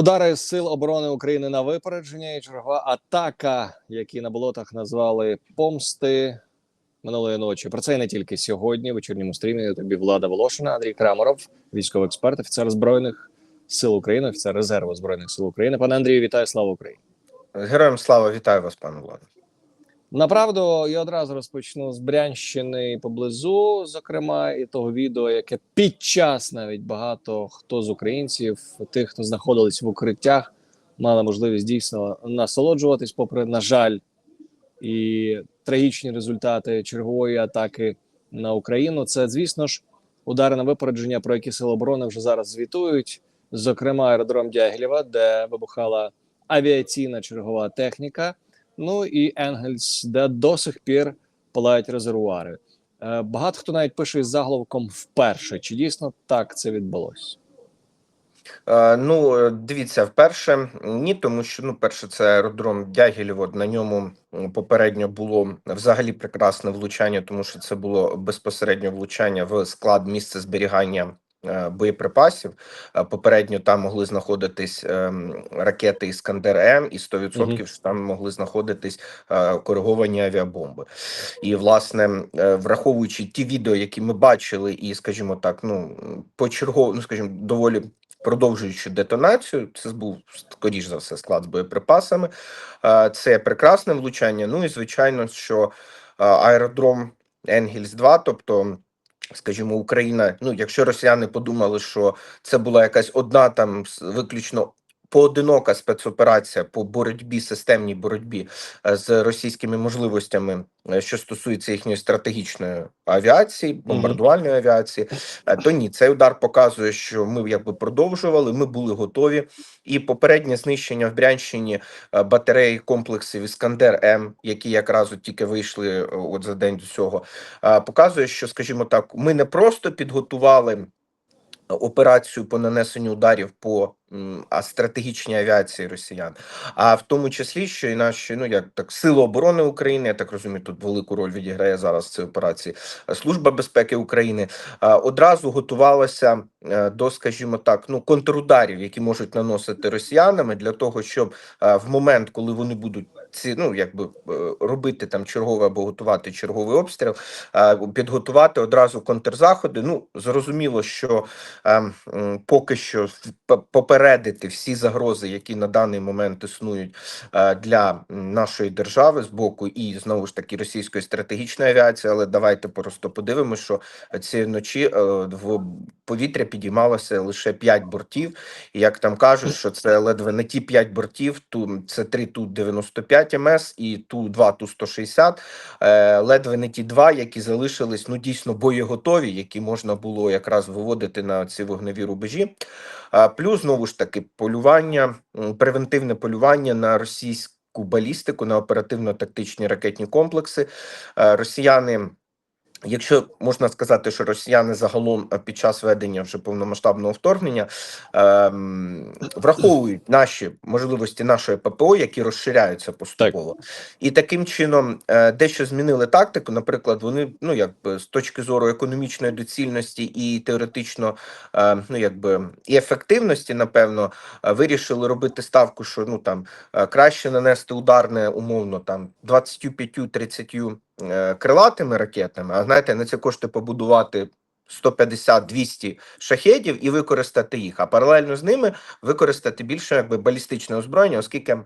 Удари сил оборони України на випередження і чергова атака, які на болотах назвали помсти минулої ночі. Про це і не тільки сьогодні. В вечірньому стрімі тобі влада Волошина, Андрій Краморов, військовий експерт, офіцер збройних сил України, офіцер резерву збройних сил України. Пане Андрію, вітаю, слава Україні! Героям слава, вітаю вас, пане Владе. Направду я одразу розпочну з Брянщини поблизу, зокрема, і того відео, яке під час навіть багато хто з українців, тих, хто знаходились в укриттях, мали можливість дійсно насолоджуватись, попри на жаль, і трагічні результати чергової атаки на Україну. Це, звісно ж, удари на випередження, про які сили оборони вже зараз звітують. Зокрема, аеродром Дягілєва, де вибухала авіаційна чергова техніка. Ну і Енгельс, де до сих пір палають резервуари. Е, Багато хто навіть пише із заголовком вперше. Чи дійсно так це відбулося? Е, ну, е, дивіться, вперше ні, тому що ну, перше, це аеродром Дягілєво. На ньому попередньо було взагалі прекрасне влучання, тому що це було безпосередньо влучання в склад місця зберігання. Е, Боєприпасів Е, попередньо там могли знаходитись ем, ракети Іскандер М, і 100% Мгм. що там могли знаходитись е, кориговані авіабомби. І власне, е, враховуючи ті відео, які ми бачили, і скажімо так, ну почергово, ну скажімо, доволі продовжуючи детонацію, це був скоріш за все склад з боєприпасами. Е, Це прекрасне влучання. Ну і звичайно, що е, аеродром Енгельс 2 тобто. Скажімо, Україна. Ну, якщо росіяни подумали, що це була якась одна там виключно поодинока спецоперація по боротьбі, системній боротьбі е, з російськими можливостями, е, що стосується їхньої стратегічної авіації, бомбардувальної авіації, е, то ні, цей удар показує, що ми якби продовжували, ми були готові. І попереднє знищення в Брянщині батареї комплексів Іскандер М, які якраз от тільки вийшли от за день до цього, показує, що, скажімо так, ми не просто підготували операцію по нанесенню ударів по стратегічній авіації росіян, а в тому числі, що і наші ну як так сили оборони України, я так розумію, тут велику роль відіграє зараз в цій операції е, Служба безпеки України е, одразу готувалася е, до, скажімо так, ну контрударів, які можуть наносити росіянами для того, щоб в момент, коли вони будуть ці ну якби е, робити там черговий або готувати черговий обстріл, підготувати одразу контрзаходи. Ну зрозуміло, що ем, поки що попередити всі загрози, які на даний момент існують е, для нашої держави з боку і знову ж таки російської стратегічної авіації. Але давайте просто подивимося, що цієї ночі е, в повітря підіймалося лише 5 бортів. Як там кажуть, що це ледве не ті 5 бортів, це 3 ту 95 МС і ту 2 ту 160 е, ледве не ті два, які залишились ну дійсно боєготові, які можна було якраз виводити на ці вогневі рубежі. Плюс знову ж таки полювання, превентивне полювання на російську балістику, на оперативно-тактичні ракетні комплекси. Е, Росіяни. Якщо можна сказати, що росіяни загалом е, під час ведення вже повномасштабного вторгнення ем, враховують наші можливості нашої ППО, які розширяються поступово, і таким чином е, дещо змінили тактику. Наприклад, вони ну якби з точки зору економічної доцільності і теоретично, е, ну якби і ефективності, напевно, е, вирішили робити ставку, що ну там е, краще нанести ударне умовно там 25-30 е, крилатими ракетами. А знаєте, на це коштує побудувати 150-200 шахедів і використати їх. А паралельно з ними використати більше якби балістичне озброєння, оскільки.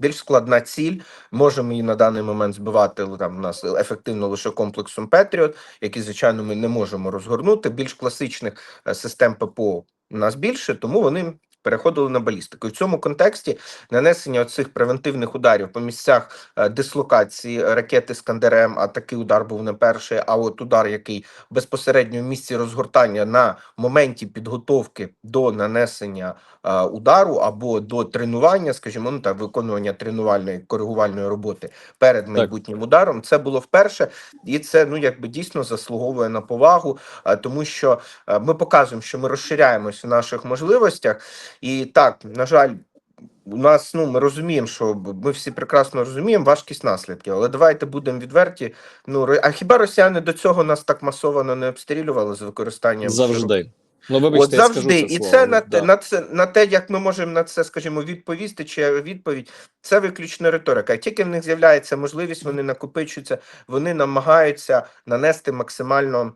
Більш складна ціль, можемо її на даний момент збивати там у нас ефективно лише комплексом Петріот, який, звичайно, ми не можемо розгорнути. Більш класичних е, систем ППО у нас більше, тому вони переходили на балістику. І в цьому контексті нанесення цих превентивних ударів по місцях е, дислокації ракети Скандерем, а такий удар був не перший, а от удар, який безпосередньо в місці розгортання на моменті підготовки до нанесення е, удару або до тренування, скажімо, ну так виконування тренувальної коригувальної роботи перед майбутнім ударом. Це було вперше, і це ну якби дійсно заслуговує на повагу, е, тому що ми показуємо, що ми розширяємось в наших можливостях, і так на жаль. У нас ну ми розуміємо, що ми всі прекрасно розуміємо важкість наслідків, але давайте будемо відверті. Ну а хіба росіяни до цього нас так масово не обстрілювали з використанням Завжди. Ну, вибачте, От я скажу завжди, це і слово, це на те, да. на це на те, як ми можемо на це, скажімо, відповісти, чи відповідь, це виключно риторика. Тільки в них з'являється можливість, вони накопичуються, вони намагаються нанести максимально.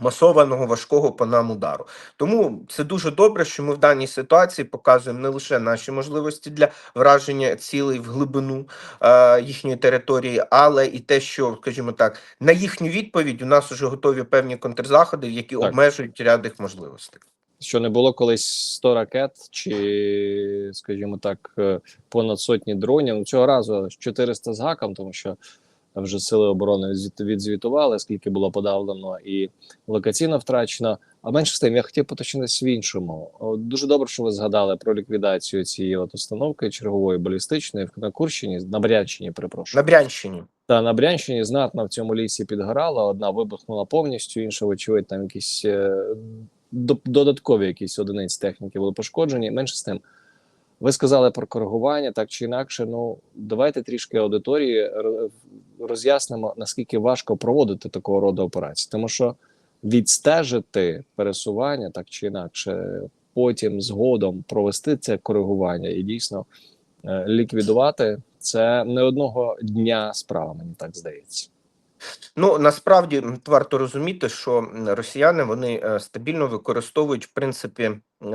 Масованого важкого по нам удару, тому це дуже добре, що ми в даній ситуації показуємо не лише наші можливості для враження цілей в глибину е, їхньої території, але і те, що, скажімо так, на їхню відповідь у нас вже готові певні контрзаходи, які Так. обмежують ряд їх можливостей. Що не було колись 100 ракет, чи, скажімо так, е, понад сотні дронів. Цього разу 400 з гаком, тому що вже сили оборони відзвіт- відзвітували, скільки було подавлено і локаційно втрачено. А менше з тим, я хотів поточнитися в іншому. Дуже добре, що ви згадали про ліквідацію цієї от установки чергової балістичної в- на Курщині, на Брянщині, перепрошую. На Брянщині. Та на Брянщині знатно в цьому лісі підгорала. Одна вибухнула повністю, інша, вочевидь, там якісь е, до- додаткові якісь одиниці техніки були пошкоджені. Менше з тим. Ви сказали про коригування, так чи інакше. Ну давайте трішки аудиторії ро- роз'яснимо, наскільки важко проводити такого роду операції, тому що відстежити пересування так чи інакше, потім згодом провести це коригування і дійсно е, ліквідувати це не одного дня справа, мені так здається. Ну насправді варто розуміти, що росіяни вони е, стабільно використовують в принципі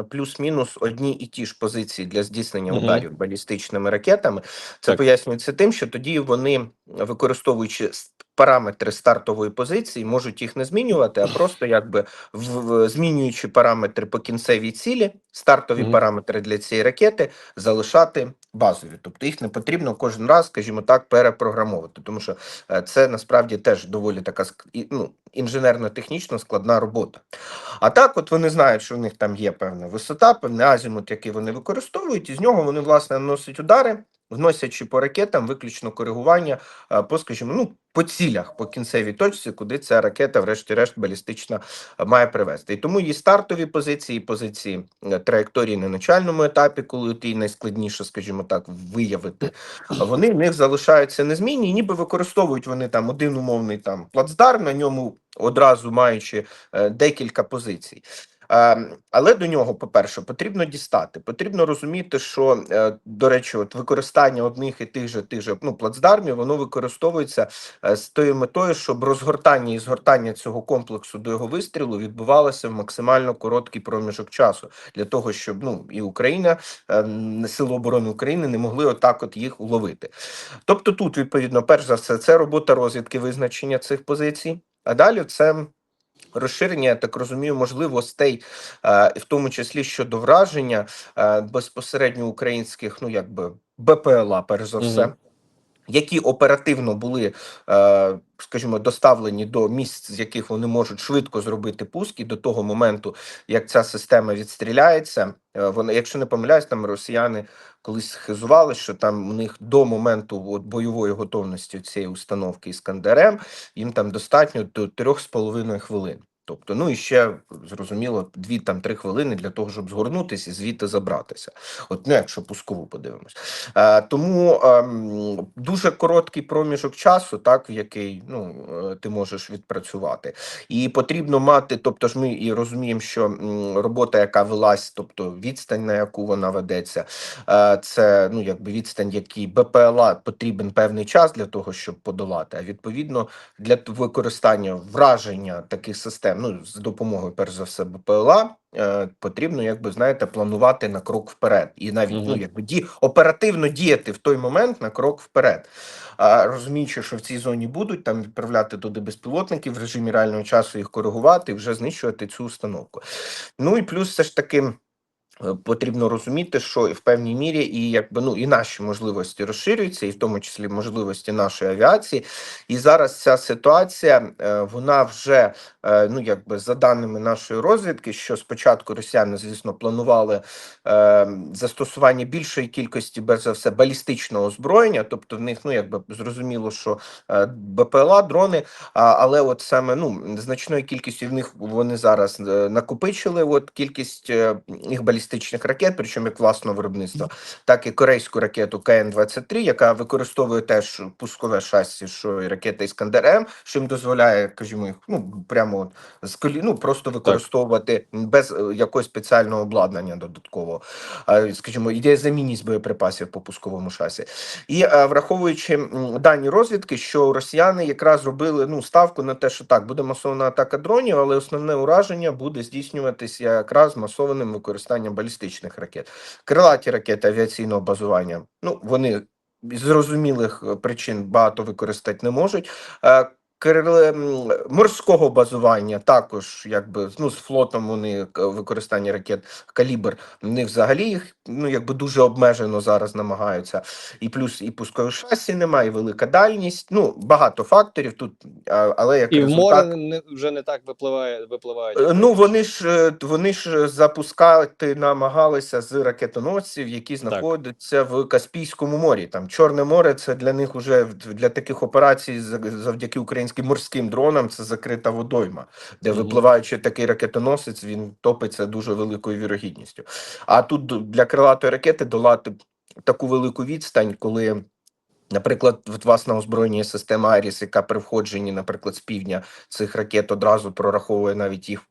плюс-мінус одні і ті ж позиції для здійснення ударів балістичними ракетами. Це Так. пояснюється тим, що тоді вони, використовуючи параметри стартової позиції, можуть їх не змінювати, а просто якби в, в- змінюючи параметри по кінцевій цілі, стартові Мгм. параметри для цієї ракети залишати базові. Тобто їх не потрібно кожен раз, скажімо так, перепрограмовувати, тому що Е, Це насправді теж доволі така ну, інженерно-технічно складна робота. А так, от вони знають, що в них там є певна висота, певний азімут, який вони використовують, і з нього вони власне наносять удари, вносячи по ракетам виключно коригування е, по, скажімо, ну, по цілях, по кінцевій точці, куди ця ракета, врешті-решт, балістична е, має привести. І тому її стартові позиції, позиції е, траєкторії на начальному етапі, коли от найскладніше, скажімо так, виявити, вони в них залишаються незмінні, ніби використовують вони там один умовний там плацдарм, на ньому одразу маючи декілька позицій. Е, але до нього, по-перше, потрібно дістати. Потрібно розуміти, що е, до речі, от використання одних і тих же тих же ну, плацдармів, воно використовується е, з тою метою, щоб розгортання і згортання цього комплексу до його вистрілу відбувалося в максимально короткий проміжок часу для того, щоб ну і Україна, е, Сили оборони України не могли отак от їх уловити. Тобто, тут відповідно, перш за все, це робота розвідки визначення цих позицій, а далі це. Розширення, я так розумію, можливостей, е, в тому числі щодо враження е, безпосередньо українських, ну якби БПЛА, перш за все. Які оперативно були, е, скажімо, доставлені до місць, з яких вони можуть швидко зробити пуск, і до того моменту, як ця система відстріляється, е, вона, якщо не помиляюсь, там росіяни колись хизували, що там у них до моменту от, бойової готовності цієї установки Іскандерем їм там достатньо до трьох з половиною хвилин. Тобто, ну і ще зрозуміло, дві там три хвилини для того, щоб згорнутися і звідти забратися. От ну, якщо пускову подивимось. Е, тому ем, дуже короткий проміжок часу, так в який ну е, ти можеш відпрацювати, і потрібно мати. Тобто ж ми і розуміємо, що робота, яка велась, тобто відстань, на яку вона ведеться, е, це ну якби відстань, який БПЛА потрібен певний час для того, щоб подолати. А відповідно для використання враження таких систем, ну з допомогою, перш за все, БПЛА, е, потрібно, якби знаєте, планувати на крок вперед, і навіть ну якби ді оперативно діяти в той момент на крок вперед. А розуміючи, що в цій зоні будуть там відправляти туди безпілотників в режимі реального часу, їх коригувати і вже знищувати цю установку. Ну і плюс все ж таки. Е, Потрібно розуміти, що в певній мірі і якби ну і наші можливості розширюються, і в тому числі можливості нашої авіації. І зараз ця ситуація е, вона вже е, ну якби за даними нашої розвідки, що спочатку росіяни, звісно, планували застосування більшої кількості, без за все, балістичного озброєння, тобто в них ну якби зрозуміло, що БПЛА, дрони, але от саме ну значною кількістю в них вони зараз накопичили от кількість їх балістичних балістичних ракет, причому як власного виробництва, так і корейську ракету КН-23, яка використовує теж пускове шасі, що і ракета Іскандер М, що їм дозволяє, скажімо, їх ну прямо з колі, ну просто використовувати без е, якогось спеціального обладнання додаткового, скажімо, йде замінність боєприпасів по пусковому шасі. І е, враховуючи дані розвідки, що росіяни якраз робили ну ставку на те, що так буде масована атака дронів, але основне ураження буде здійснюватися якраз масованим використанням балістичних ракет. Крилаті ракети авіаційного базування. Ну вони зрозумілих е, причин багато використати не можуть. Е, морського базування також, якби ну з флотом вони використання ракет калібр. Вони взагалі їх ну якби дуже обмежено зараз намагаються. І плюс і пускових шасі немає, і велика дальність. Ну багато факторів тут, але як І в море не, вже не так випливає, випливають. Е, Ну вони ж е, вони ж запускати намагалися з ракетоносців, які знаходяться в Каспійському морі. Там Чорне море це для них уже для таких операцій за- завдяки українським морським дронам. Це закрита водойма, де випливаючи такий ракетоносець, він топиться дуже великою вірогідністю. А тут для крилатої ракети долати таку велику відстань, коли. Наприклад, от власна озброєння система Аріс, яка при входженні, наприклад, з півдня цих ракет одразу прораховує навіть їх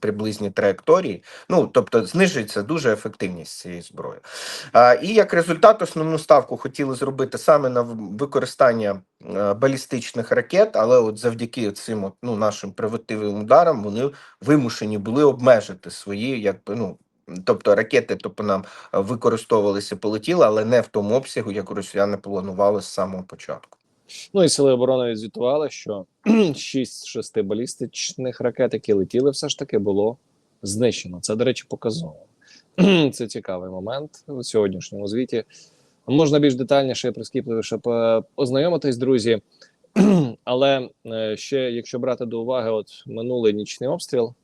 приблизні траєкторії. Ну тобто знижується дуже ефективність цієї зброї. А, і як результат, основну ставку хотіли зробити саме на використання е, балістичних ракет, але от завдяки цим от, ну, нашим превентивним ударам вони вимушені були обмежити свої, якби ну. Тобто ракети, тобто нам е, використовувалися, полетіли, але не в тому обсягу, як росіяни планували з самого початку. Ну і сили оборони відзвітували, що 6 з 6 балістичних ракет, які летіли, все ж таки було знищено. Це, до речі, показово. Це цікавий момент у сьогоднішньому звіті. Можна більш детальніше прискіпливіше ознайомитись, друзі. Але е, ще, якщо брати до уваги, от минулий нічний обстріл,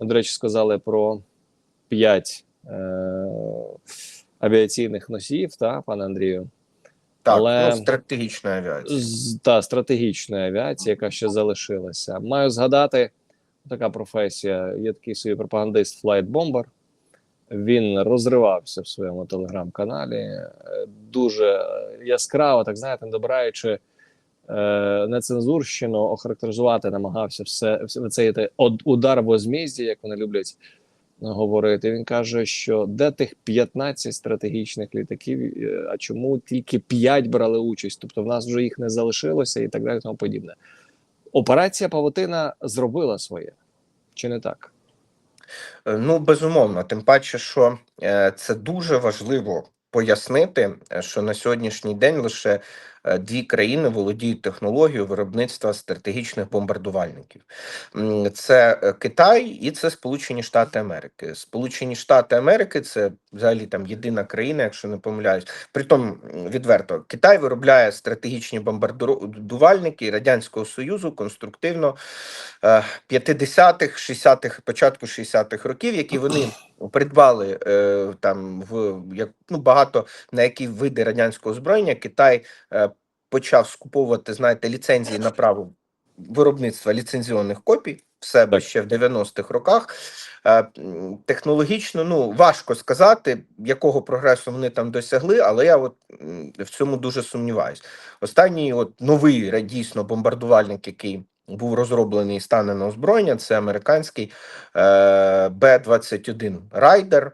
до речі, сказали про 5 е- авіаційних носіїв, та, пане Андрію. Так, Але- ну, стратегічна авіація. з та стратегічної авіації, яка ще залишилася. Маю згадати така професія. Є такий собі пропагандист Flight Bomber. Він розривався в своєму телеграм-каналі е, дуже яскраво, так знаєте, добираючи е, нецензурщину, охарактеризувати, намагався все, все цей удар в озмізді, як вони люблять говорити. Він каже, що де тих 15 стратегічних літаків, е, а чому тільки 5 брали участь? Тобто в нас вже їх не залишилося і так далі, тому подібне. Операція Павутина зробила своє, чи не так? Е, Ну, безумовно, тим паче, що е, це дуже важливо пояснити, що на сьогоднішній день лише дві країни володіють технологією виробництва стратегічних бомбардувальників. Це е, Китай і це Сполучені Штати Америки. Сполучені Штати Америки це взагалі там єдина країна, якщо не помиляюсь. Притом відверто Китай виробляє стратегічні бомбардувальники Радянського Союзу конструктивно е, 50-х, 60-х, початку 60-х років, які вони придбали е, там в як ну багато на які види радянського озброєння Китай е, почав скуповувати, знаєте, ліцензії на право виробництва ліцензіонних копій в себе Так. ще в 90-х роках. Е, Технологічно, ну важко сказати, якого прогресу вони там досягли, але я от в цьому дуже сумніваюсь. Останній от новий дійсно бомбардувальник, який був розроблений стане на озброєння, це американський е, Б-21 Райдер.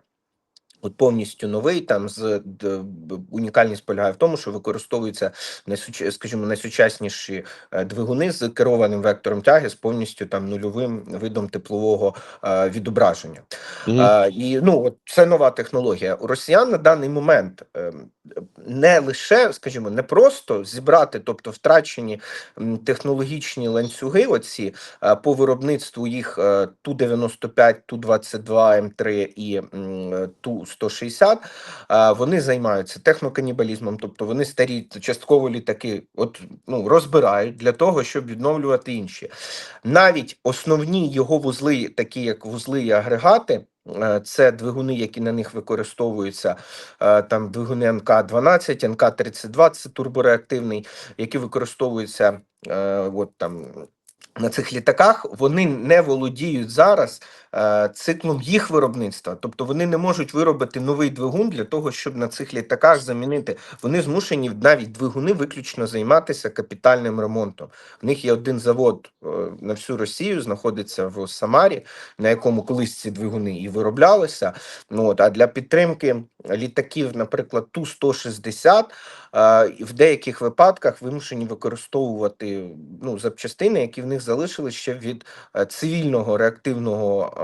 От повністю новий там з унікальність полягає в тому, що використовуються найсуч- скажімо, найсучасніші е, двигуни з керованим вектором тяги з повністю там нульовим видом теплового е, відображення. А, і ну от це нова технологія. У росіян на даний момент ем, не лише, скажімо, не просто зібрати, тобто втрачені технологічні ланцюги, оці е, по виробництву їх е, ту 95 ту 22 М3 і м, ту 160 е, вони займаються техноканібалізмом, тобто вони старі частково літаки, от ну розбирають для того, щоб відновлювати інші. Навіть основні його вузли, такі як вузли і агрегати. е, Це двигуни, які на них використовуються, е, там двигуни МК-12, МК-32, це турбореактивний, які використовуються е, от там на цих літаках вони не володіють зараз е, циклом їх виробництва. Тобто вони не можуть виробити новий двигун для того, щоб на цих літаках замінити. Вони змушені навіть двигуни виключно займатися капітальним ремонтом. В них є один завод е, на всю Росію, знаходиться в Самарі, на якому колись ці двигуни і вироблялися. Ну от а для підтримки літаків, наприклад, ту 160 е, в деяких випадках вимушені використовувати ну запчастини, які в них залишились ще від е, цивільного реактивного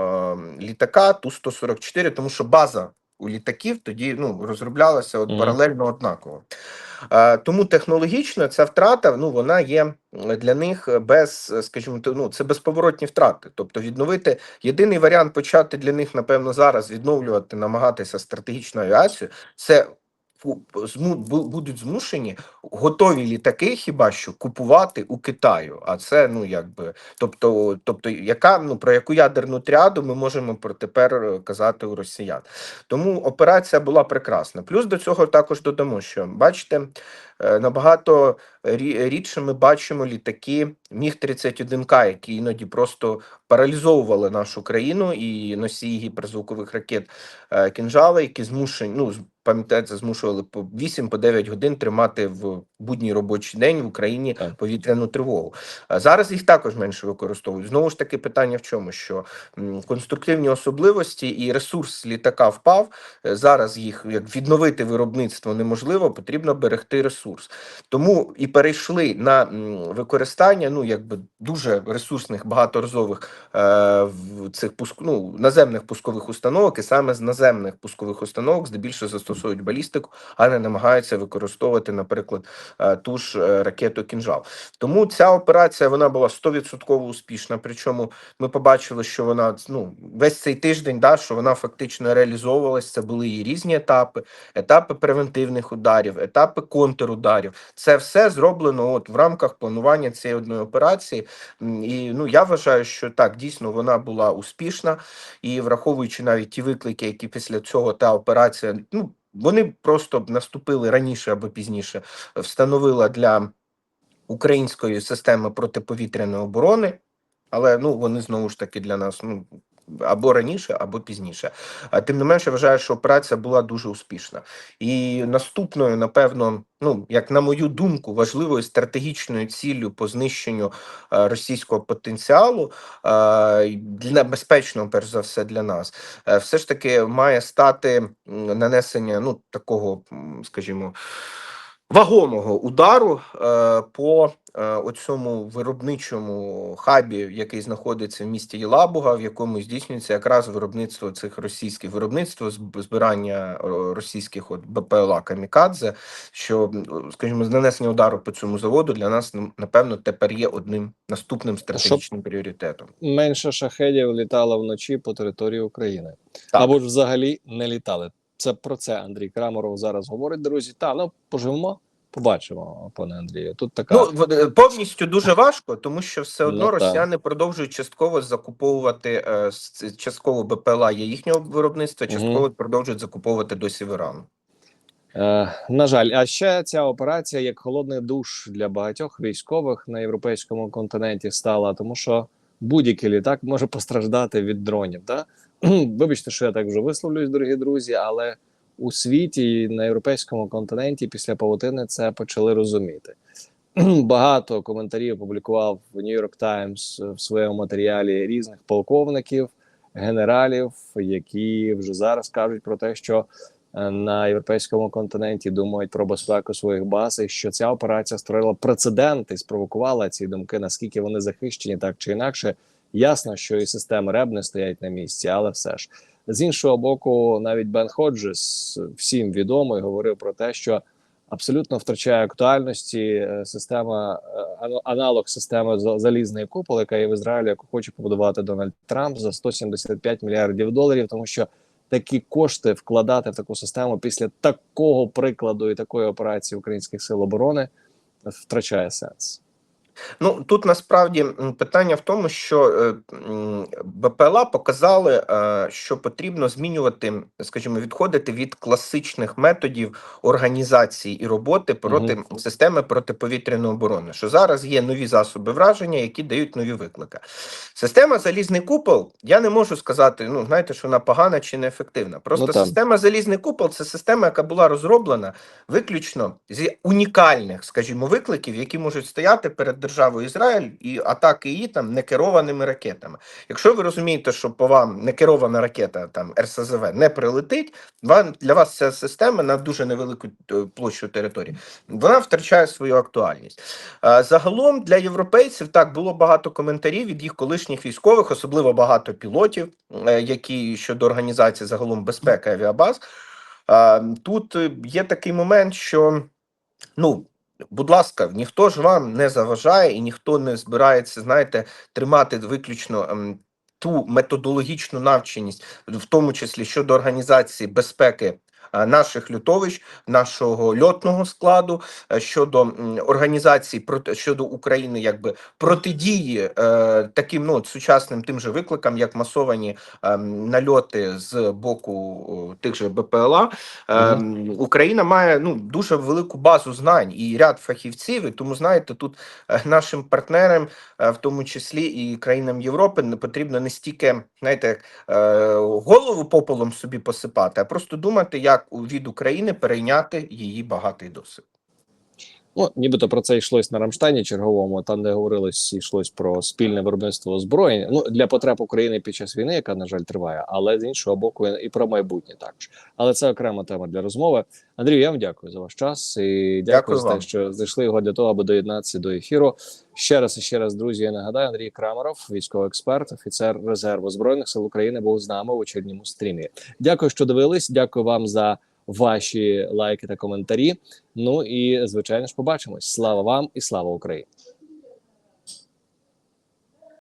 е, літака ту 144 тому що база у літаків тоді ну розроблялася от паралельно однаково. Е, Тому технологічно ця втрата ну вона є для них без, е, скажімо, ну це безповоротні втрати. Тобто, відновити єдиний варіант почати для них, напевно, зараз відновлювати, намагатися стратегічну авіацію. Це будуть змушені готові літаки, хіба що купувати у Китаю. А це ну якби, тобто, тобто, яка ну про яку ядерну тріаду ми можемо про тепер е, казати у росіян. Тому операція була прекрасна. Плюс до цього також додамо, що бачите, е, набагато рідше ми бачимо літаки Міг 31 к які іноді просто паралізовували нашу країну і носії гіперзвукових ракет е, кінжали, які змушені, ну пам'ятаєте, змушували по 8 по 9 годин тримати в будній робочий день в Україні Так. повітряну тривогу. Зараз їх також менше використовують. Знову ж таки, питання в чому? Що конструктивні особливості і ресурс літака впав. Е, Зараз їх як відновити виробництво неможливо, потрібно берегти ресурс. Тому і перейшли на використання ну якби дуже ресурсних багаторазових е, цих пуск, ну, наземних пускових установок, і саме з наземних пускових установок здебільшого застосовують балістику, а не намагаються використовувати, наприклад, е, ту ж е, ракету кінжал. Тому ця операція вона була 100% успішна. Причому ми побачили, що вона ну весь цей тиждень, да, що вона фактично реалізовувалась. Це були її різні етапи, етапи превентивних ударів, етапи контрударів. Це все зроблено от в рамках планування цієї одної операції. І ну я вважаю, що так дійсно вона була успішна, і враховуючи навіть ті виклики, які після цього та операція, ну вони просто б наступили раніше або пізніше, встановила для української системи протиповітряної оборони. Але ну вони знову ж таки для нас ну або раніше, або пізніше. А тим не менше, вважаю, що операція була дуже успішна. І наступною, напевно, ну як на мою думку, важливою стратегічною ціллю по знищенню е, російського потенціалу е, для безпечного, перш за все, для нас, е, все ж таки має стати нанесення ну такого, скажімо. Вагомого удару е, по е, оцьому виробничому хабі, який знаходиться в місті Єлабуга, в якому здійснюється якраз виробництво цих російських виробництво зб- збирання е, російських от БПЛА Камікадзе. Що скажімо, з нанесення удару по цьому заводу для нас напевно тепер є одним наступним стратегічним пріоритетом. Менше шахедів літало вночі по території України. Так. Або ж взагалі не літали. Це про це Андрій Крамаров зараз говорить, друзі. Та ну поживемо, побачимо, пане Андрію. Тут така Ну е, повністю дуже важко, тому що все одно Ну, так. росіяни продовжують частково закуповувати е, частково БПЛА є їхнього виробництва, частково продовжують закуповувати досі в Ірану. Е, на жаль, а ще ця операція як холодний душ для багатьох військових на європейському континенті стала, тому що будь-який літак може постраждати від дронів. Да? Вибачте, що я так вже висловлюсь, дорогі друзі, але у світі і на європейському континенті після павутини це почали розуміти. Багато коментарів опублікував в New York Times в своєму матеріалі різних полковників, генералів, які вже зараз кажуть про те, що е, на європейському континенті думають про безпеку своїх баз, і що ця операція створила прецедент і спровокувала ці думки, наскільки вони захищені, так чи інакше. Ясно, що і системи РЕБ не стоять на місці, але все ж з іншого боку, навіть Бен Ходжес всім відомий говорив про те, що абсолютно втрачає актуальності е, система е, аналог системи за- залізної купол, яка є в Ізраїлі, яку хоче побудувати Дональд Трамп за 175 мільярдів доларів, тому що такі кошти вкладати в таку систему після такого прикладу і такої операції українських сил оборони втрачає сенс. Ну тут насправді питання в тому, що е, БПЛА показали, е, що потрібно змінювати, скажімо, відходити від класичних методів організації і роботи проти системи протиповітряної оборони. Що зараз є нові засоби враження, які дають нові виклики. Система залізний купол. Я не можу сказати, ну знаєте, що вона погана чи неефективна. Просто Ну, система залізний купол це система, яка була розроблена виключно зі унікальних, скажімо, викликів, які можуть стояти перед державою Ізраїль і атаки її там некерованими ракетами. Якщо ви розумієте, що по вам некерована ракета там РСЗВ не прилетить, вам для вас ця система на дуже невелику е, площу території вона втрачає свою актуальність. Загалом для європейців так було багато коментарів від їх колишніх військових, особливо багато пілотів, е, які щодо організації загалом безпеки авіабаз. Тут е, є такий момент, що ну. Будь ласка, ніхто ж вам не заважає і ніхто не збирається, знаєте, тримати виключно ем, ту методологічну навченість, в тому числі щодо організації безпеки наших льотовищ, нашого льотного складу, е, щодо організації щодо України, якби протидії е, таким ну сучасним тим же викликам, як масовані ем, нальоти з боку тих же БПЛА. Ем, Україна має ну дуже велику базу знань і ряд фахівців. І тому знаєте, тут е, нашим партнерам, е, в тому числі і країнам Європи, не потрібно не стільки знаєте, е, голову попелом собі посипати, а просто думати, як у- від України перейняти її багатий досвід. Ну, нібито про це йшлось на Рамштайні черговому, там, де говорилось, йшлось про спільне виробництво озброєння. Ну для потреб України під час війни, яка на жаль триває, але з іншого боку, і про майбутнє також. Але це окрема тема для розмови. Андрію, я вам дякую за ваш час і дякую, Дякую за те, що знайшли його для того, аби доєднатися до ефіру. Ще раз і ще раз, друзі. Я нагадаю, Андрій Крамаров, військовий експерт, офіцер резерву збройних сил України, був з нами у вечірньому стрімі. Дякую, що дивились. Дякую вам за ваші лайки та коментарі. Ну і звичайно ж побачимось. Слава вам і слава Україні!